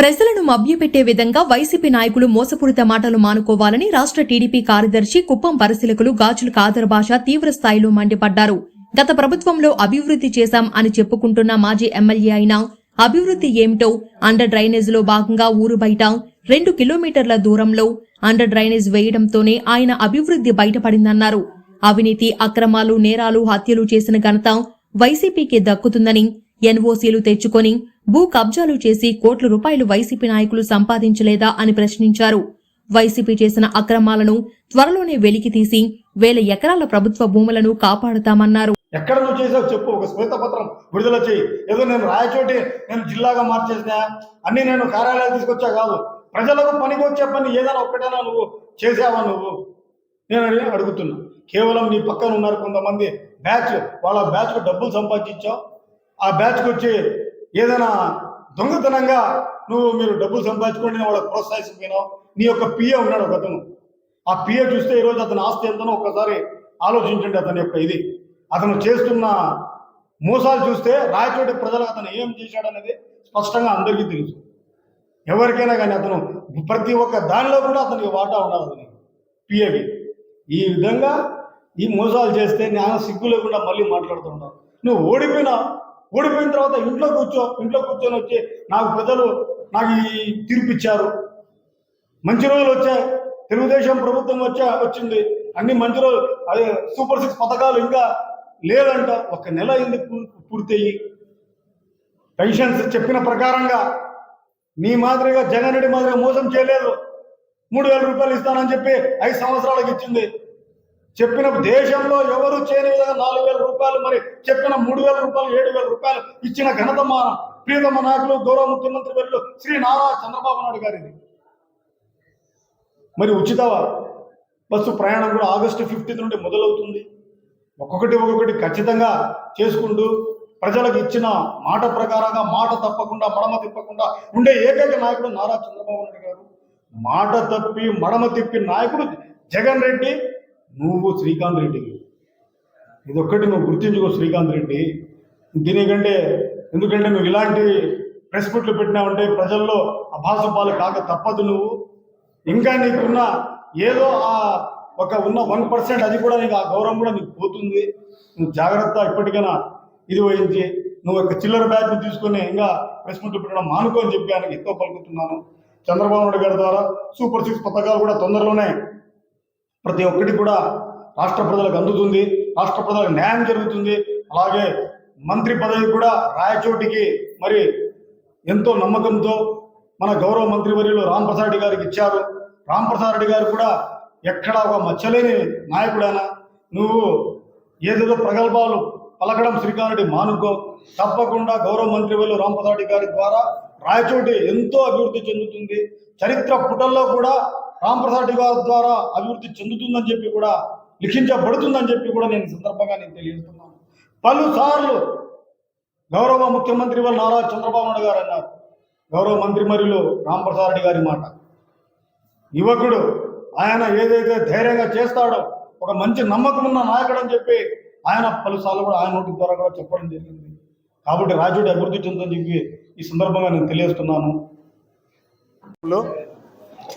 ప్రజలను మభ్యపెట్టే విధంగా వైసీపీ నాయకులు మోసపూరిత మాటలు మానుకోవాలని రాష్ట్ర టీడీపీ కార్యదర్శి కుప్పం పరిశీలకులు గాజుల కాదర్ భాష తీవ్ర స్థాయిలో మండిపడ్డారు. గత ప్రభుత్వంలో అభివృద్ధి చేశాం అని చెప్పుకుంటున్న మాజీ ఎమ్మెల్యే అయిన అభివృద్ధి ఏమిటో అండర్ డ్రైనేజ్లో భాగంగా ఊరు బయట రెండు కిలోమీటర్ల దూరంలో అండర్ డ్రైనేజ్ వేయడంతోనే ఆయన అభివృద్ధి బయటపడిందన్నారు. అవినీతి అక్రమాలు నేరాలు హత్యలు చేసిన ఘనత వైసీపీకి దక్కుతుందని ఎన్ఓసీలు తెచ్చుకొని భూ కబ్జాలు చేసి కోట్ల రూపాయలు వైసీపీ నాయకులు సంపాదించలేదా అని ప్రశ్నించారు. వైసీపీ చేసిన అక్రమాలను త్వరలోనే వెలికి తీసి వేల ఎకరాల ప్రభుత్వ భూములను కాపాడుతామన్నారు. ఎక్కడ నువ్వు చేసావు చెప్పు ఒక శ్వేతపత్రం విడుదల చేయి. ఏదో నేను రాయచోటి నేను జిల్లాగా మార్చేసిన అన్ని నేను కార్యాలయాలు తీసుకొచ్చా కాదు. ప్రజలకు పనికి వచ్చే పని ఏదైనా ఒక్కటైనా నువ్వు చేసావా నువ్వు? నేను అడుగుతున్నా. కేవలం నీ పక్కన ఉన్నారు కొంతమంది బ్యాచ్ వాళ్ళ బ్యాచ్కు డబ్బులు సంపాదించావు. ఆ బ్యాచ్కి వచ్చి ఏదైనా దొంగతనంగా నువ్వు మీరు డబ్బులు సంపాదించుకోండి నేను వాళ్ళకి ప్రోత్సహిస్తున్నావు నీ యొక్క పిఏ ఉన్నాడు ఒక అతను. ఆ పిఏ చూస్తే ఈరోజు అతని ఆస్తి ఎంతనో ఒక్కసారి ఆలోచించండి అతని యొక్క ఇది. అతను చేస్తున్న మోసాలు చూస్తే రాయచోటి ప్రజలకు అతను ఏం చేశాడనేది స్పష్టంగా అందరికీ తెలుసు. ఎవరికైనా కానీ అతను ప్రతి ఒక్క దానిలో కూడా అతనికి వాటా ఉండాలి అతని పిఏవి ఈ విధంగా ఈ మోసాలు చేస్తే జ్ఞానం సిగ్గు లేకుండా మళ్ళీ మాట్లాడుతుంటావు నువ్వు ఓడిపోయినా ఓడిపోయిన తర్వాత ఇంట్లో కూర్చో ఇంట్లో కూర్చొని వచ్చి నాకు ప్రజలు నాకు ఈ తీర్పు ఇచ్చారు మంచి రోజులు వచ్చాయి. తెలుగుదేశం ప్రభుత్వం వచ్చా వచ్చింది. అన్ని మంచి రోజులు అదే సూపర్ సిక్స్ పథకాలు ఇంకా లేదంట. ఒక నెల అయింది పూర్తయ్యి. పెన్షన్స్ చెప్పిన ప్రకారంగా నీ మాదిరిగా జగన్ రెడ్డి మాదిరిగా మోసం చేయలేదు. మూడు వేల రూపాయలు ఇస్తానని చెప్పి ఐదు సంవత్సరాలకు ఇచ్చింది. చెప్పిన దేశంలో ఎవరు చేయని విధంగా నాలుగు వేల రూపాయలు మరి చెప్పిన మూడు వేల రూపాయలు ఏడు వేల రూపాయలు ఇచ్చిన ఘనత మా ప్రియతమ నాయకులు గౌరవ ముఖ్యమంత్రి వర్యులు శ్రీ నారా చంద్రబాబు నాయుడు గారిది. మరి ఉచిత బస్సు ప్రయాణం కూడా ఆగస్టు ఫిఫ్టీన్త్ నుండి మొదలవుతుంది. ఒక్కొక్కటి ఒక్కొక్కటి ఖచ్చితంగా చేసుకుంటూ ప్రజలకు ఇచ్చిన మాట ప్రకారంగా మాట తప్పకుండా మడమ తిప్పకుండా ఉండే ఏకైక నాయకుడు నారా చంద్రబాబు నాయుడు గారు. మాట తప్పి మడమ తిప్పి నాయకుడు జగన్ రెడ్డి నువ్వు శ్రీకాంత్ రెడ్డి. ఇదొక్కటి నువ్వు గుర్తించుకో శ్రీకాంత్ రెడ్డి. దీనికంటే ఎందుకంటే నువ్వు ఇలాంటి ప్రెస్ మీట్లు పెట్టినావంటే ప్రజల్లో అభాసపాలు కాక తప్పదు నువ్వు. ఇంకా నీకున్న ఏదో ఆ ఒక ఉన్న వన్ పర్సెంట్ అది కూడా నీకు ఆ గౌరవం కూడా నీకు పోతుంది. నువ్వు జాగ్రత్త ఇప్పటికైనా ఇది వహించి నువ్వు ఒక చిల్లర బ్యాగ్ని తీసుకొని ఇంకా ప్రెస్ మీట్లు పెట్టడం మానుకో అని చెప్పి ఆయనకి ఎంతో పలుకుతున్నాను. చంద్రబాబు నాయుడు గారి ద్వారా సూపర్ సిక్స్ పథకాలు కూడా తొందరలోనే ప్రతి ఒక్కటి కూడా రాష్ట్ర ప్రజలకు అందుతుంది రాష్ట్ర ప్రజలకు న్యాయం జరుగుతుంది. అలాగే మంత్రి పదవి కూడా రాయచోటికి మరి ఎంతో నమ్మకంతో మన గౌరవ మంత్రివర్యులు రామ్ ప్రసాద్ రెడ్డి గారికి ఇచ్చారు. రామ్ ప్రసాద్ రెడ్డి గారు కూడా ఎక్కడ ఒక మచ్చలేని నాయకుడైనా. నువ్వు ఏదేదో ప్రగల్భాలు పలకడం శ్రీకారెడ్డి మానుకో. తప్పకుండా గౌరవ మంత్రివర్యులు రామ్ ప్రసాద్ రెడ్డి గారి ద్వారా రాయచోటి ఎంతో అభివృద్ధి చెందుతుంది. చరిత్ర పుటల్లో కూడా రాంప్రసాద్ గారి ద్వారా అభివృద్ధి చెందుతుందని చెప్పి కూడా లిఖించబడుతుందని చెప్పి కూడా నేను సందర్భంగా నేను తెలియజేస్తున్నాను. పలుసార్లు గౌరవ ముఖ్యమంత్రి వాళ్ళ నారా చంద్రబాబు నాయుడు గారు అన్నారు. గౌరవ మంత్రి మరిలో రాంప్రసాద్ రెడ్డి గారి మాట. యువకుడు ఆయన ఏదైతే ధైర్యంగా చేస్తాడో ఒక మంచి నమ్మకం ఉన్న నాయకుడు అని చెప్పి ఆయన పలుసార్లు కూడా ఆయన నోటి ద్వారా కూడా చెప్పడం జరిగింది. కాబట్టి రాజుడి అభివృద్ధి చెందని చెప్పి ఈ సందర్భంగా నేను తెలియజేస్తున్నాను.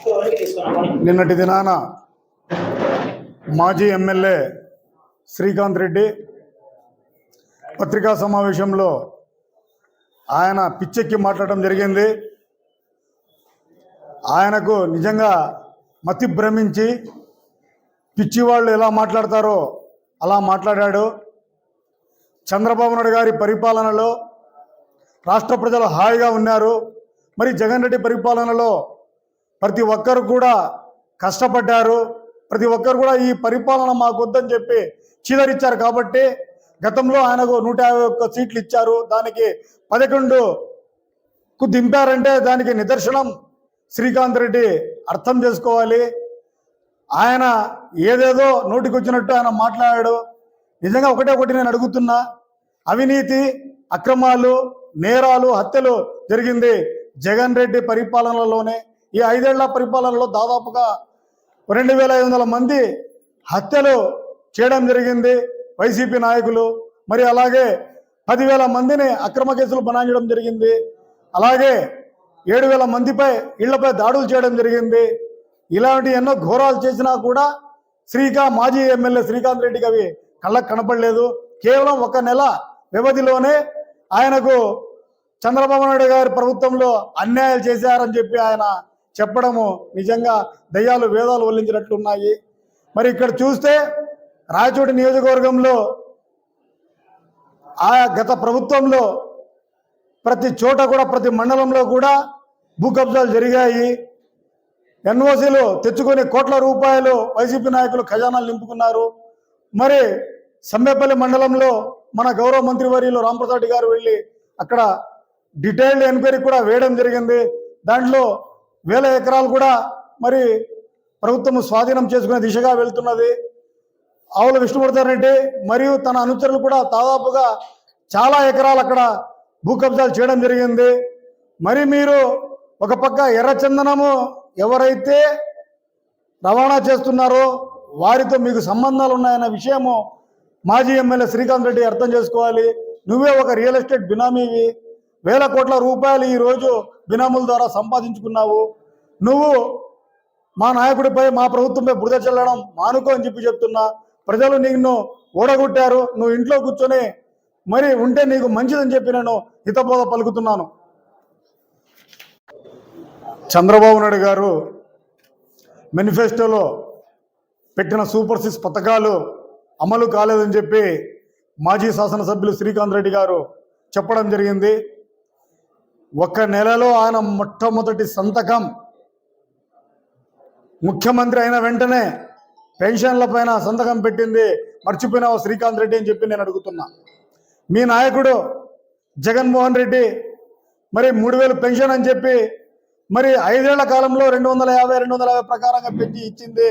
నిన్నటి దినాన మాజీ ఎమ్మెల్యే శ్రీకాంత్ రెడ్డి పత్రికా సమావేశంలో ఆయన పిచ్చెక్కి మాట్లాడడం జరిగింది. ఆయనకు నిజంగా మతి భ్రమించి పిచ్చి వాళ్ళు ఎలా మాట్లాడతారో అలా మాట్లాడాడు. చంద్రబాబు నాయుడు గారి పరిపాలనలో రాష్ట్ర ప్రజలు హాయిగా ఉన్నారు. మరి జగన్ రెడ్డి పరిపాలనలో ప్రతి ఒక్కరు కూడా కష్టపడ్డారు. ప్రతి ఒక్కరు కూడా ఈ పరిపాలన మాకొద్దని చెప్పి చీదరిచ్చారు కాబట్టి గతంలో ఆయనకు నూట యాభై ఒక్క సీట్లు ఇచ్చారు. దానికి పదకొండుకు దింపారంటే దానికి నిదర్శనం శ్రీకాంత్ రెడ్డి అర్థం చేసుకోవాలి. ఆయన ఏదేదో నోటికి వచ్చినట్టు ఆయన మాట్లాడాడు. నిజంగా ఒకటే ఒకటి నేను అడుగుతున్నా. అవినీతి అక్రమాలు నేరాలు హత్యలు జరిగింది జగన్ రెడ్డి పరిపాలనలోనే. ఈ ఐదేళ్ళ పరిపాలనలో దాదాపుగా రెండు వేల ఐదు వందల మంది హత్యలు చేయడం జరిగింది. వైసీపీ నాయకులు మరి అలాగే పదివేల మందిని అక్రమ కేసులు బనాయించడం జరిగింది. అలాగే ఏడు వేల మందిపై ఇళ్ళపై దాడులు చేయడం జరిగింది. ఇలాంటి ఎన్నో ఘోరాలు చేసినా కూడా శ్రీకా మాజీ ఎమ్మెల్యే శ్రీకాంత్ రెడ్డికి అవి కళ్ళకు కనపడలేదు. కేవలం ఒక నెల వ్యవధిలోనే ఆయనకు చంద్రబాబు నాయుడు గారి ప్రభుత్వంలో అన్యాయాలు చేశారని చెప్పి ఆయన చెప్పడము నిజంగా దయ్యాలు వేదాలు వల్లించినట్లున్నాయి మరి ఇక్కడ చూస్తే రాయచోటి నియోజకవర్గంలో ఆ గత ప్రభుత్వంలో ప్రతి చోట కూడా ప్రతి మండలంలో కూడా భూ కబ్జాలు జరిగాయి. ఎన్ఓసీలు తెచ్చుకొని కోట్ల రూపాయలు వైసీపీ నాయకులు ఖజానాలు నింపుకున్నారు. మరి సమ్మెపల్లి మండలంలో మన గౌరవ మంత్రి వర్యులు రాంప్రసాద్ గారు వెళ్ళి అక్కడ డీటెయిల్డ్ ఎంక్వైరీ కూడా వేయడం జరిగింది. దాంట్లో వేల ఎకరాలు కూడా మరి ప్రభుత్వం స్వాధీనం చేసుకునే దిశగా వెళ్తున్నది. ఆవుల విష్ణువర్ధన్ రెడ్డి మరియు తన అనుచరులు కూడా దాదాపుగా చాలా ఎకరాలు అక్కడ భూ కబ్జాలు చేయడం జరిగింది. మరి మీరు ఒక పక్క ఎర్రచందనము ఎవరైతే రవాణా చేస్తున్నారో వారితో మీకు సంబంధాలు ఉన్నాయన్న విషయము మాజీ ఎమ్మెల్యే శ్రీకాంత్ రెడ్డి అర్థం చేసుకోవాలి. నువ్వే ఒక రియల్ ఎస్టేట్ బినామీవి వేల కోట్ల రూపాయలు ఈ రోజు బినాముల ద్వారా సంపాదించుకున్నావు. నువ్వు మా నాయకుడిపై మా ప్రభుత్వంపై బురద చల్లడం మానుకో అని చెప్పి చెప్తున్నా. ప్రజలు నిన్ను ఓడగొట్టారు. నువ్వు ఇంట్లో కూర్చొని మరి ఉంటే నీకు మంచిదని చెప్పి నేను హితబోధ పలుకుతున్నాను. చంద్రబాబు నాయుడు గారు మేనిఫెస్టోలో పెట్టిన సూపర్ సిక్స్ పథకాలు అమలు కాలేదని చెప్పి మాజీ శాసనసభ్యులు శ్రీకాంత్ రెడ్డి గారు చెప్పడం జరిగింది. ఒక్క నెలలో ఆయన మొట్టమొదటి సంతకం. ముఖ్యమంత్రి అయిన వెంటనే పెన్షన్ల పైన సంతకం పెట్టింది. మర్చిపోయినావు శ్రీకాంత్ రెడ్డి అని చెప్పి నేను అడుగుతున్నా. మీ నాయకుడు జగన్మోహన్ రెడ్డి మరి మూడు వేలు పెన్షన్ అని చెప్పి మరి ఐదేళ్ళ కాలంలో రెండు వందల యాభై రెండు వందల యాభై ప్రకారంగా పెంచి ఇచ్చింది.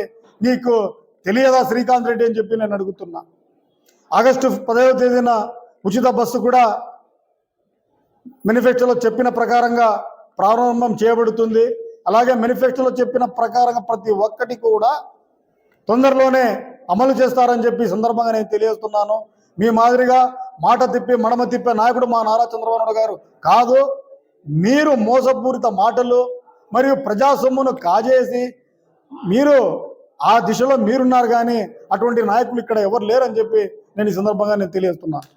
నీకు తెలియదా శ్రీకాంత్ రెడ్డి అని చెప్పి నేను అడుగుతున్నా. ఆగస్టు పదవ తేదీన ఉచిత బస్సు కూడా మేనిఫెస్టోలో చెప్పిన ప్రకారంగా ప్రారంభం చేయబడుతుంది. అలాగే మేనిఫెస్టోలో చెప్పిన ప్రకారంగా ప్రతి ఒక్కటి కూడా తొందరలోనే అమలు చేస్తారని చెప్పి సందర్భంగా నేను తెలియజేస్తున్నాను. మీ మాదిరిగా మాట తిప్పి మడమ తిప్పే నాయకుడు మా నారా చంద్రబాబు గారు కాదు. మీరు మోసపూరిత మాటలు మరియు ప్రజా సొమ్మును కాజేసి మీరు ఆ దిశలో మీరున్నారు కానీ అటువంటి నాయకులు ఇక్కడ ఎవరు లేరని చెప్పి నేను ఈ సందర్భంగా నేను తెలియజేస్తున్నాను